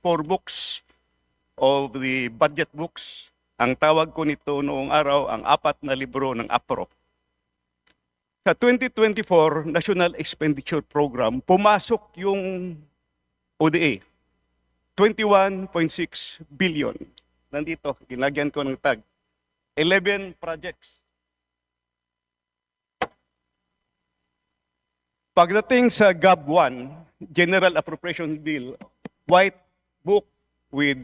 four books of the budget books. Ang tawag ko nito noong araw, ang apat na libro ng APRO. Sa 2024 National Expenditure Program, pumasok yung ODA. 21.6 billion. Nandito, ginagyan ko ng tag. 11 projects. Pagdating sa GAB 1, General Appropriation Bill, white book with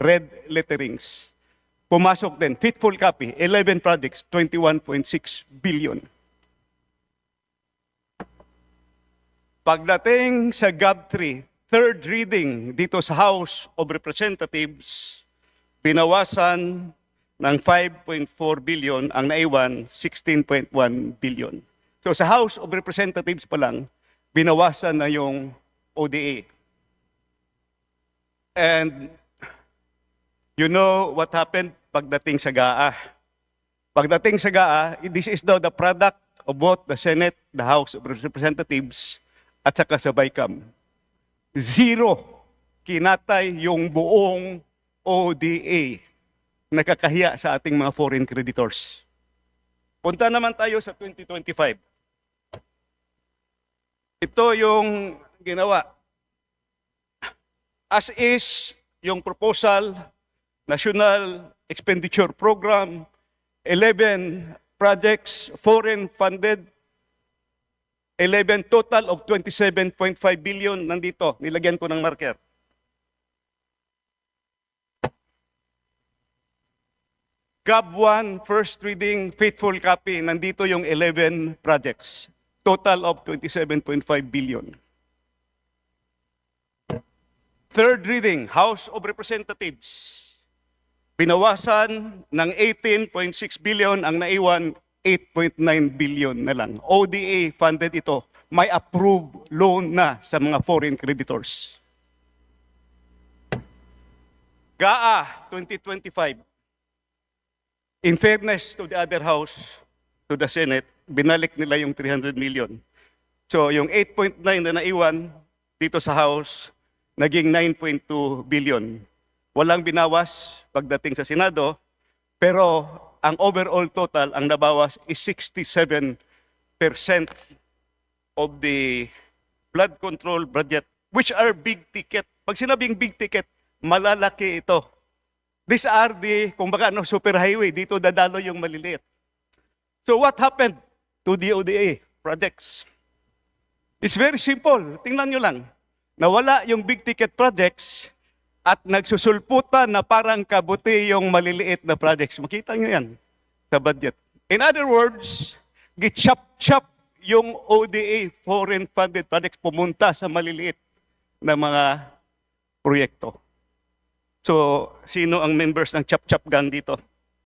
red letterings. Pumasok din, fitful copy, 11 projects, 21.6 billion. Pagdating sa GAB 3, third reading dito sa House of Representatives, pinawasan ng 5.4 billion ang naiwan 16.1 billion. So sa House of Representatives pa lang, binawasan na yung ODA. And you know what happened pagdating sa GAA. Pagdating sa GAA, this is now the product of both the Senate, the House of Representatives, at saka sa BICAM. Zero kinatay yung buong ODA nakakahiya sa ating mga foreign creditors. Punta naman tayo sa 2025. Ito yung ginawa. As is, yung proposal, National Expenditure Program, 11 projects, foreign funded, 11 total of 27.5 billion nandito. Nilagyan ko ng marker. GAB 1, first reading, faithful copy, nandito yung 11 projects. Total of 27.5 billion. Third reading, House of Representatives. Binawasan ng 18.6 billion, ang naiwan 8.9 billion na lang. ODA funded ito. May approved loan na sa mga foreign creditors. GAA 2025. In fairness to the other house, to the Senate, binalik nila yung 300 million. So yung 8.9 na naiwan dito sa House, naging 9.2 billion. Walang binawas pagdating sa Senado, pero ang overall total, ang nabawas is 67% of the flood control budget, which are big ticket. Pag sinabing big ticket, malalaki ito. These are the, kung baka ano, super highway. Dito dadalo yung maliliit. So what happened to the ODA projects? It's very simple. Tingnan nyo lang. Nawala yung big ticket projects at nagsusulputan na parang kabuti yung maliliit na projects. Makita nyo yan sa budget. In other words, gichap-chap yung ODA foreign funded projects pumunta sa maliliit na mga proyekto. So, sino ang members ng Chap Chap Gang dito?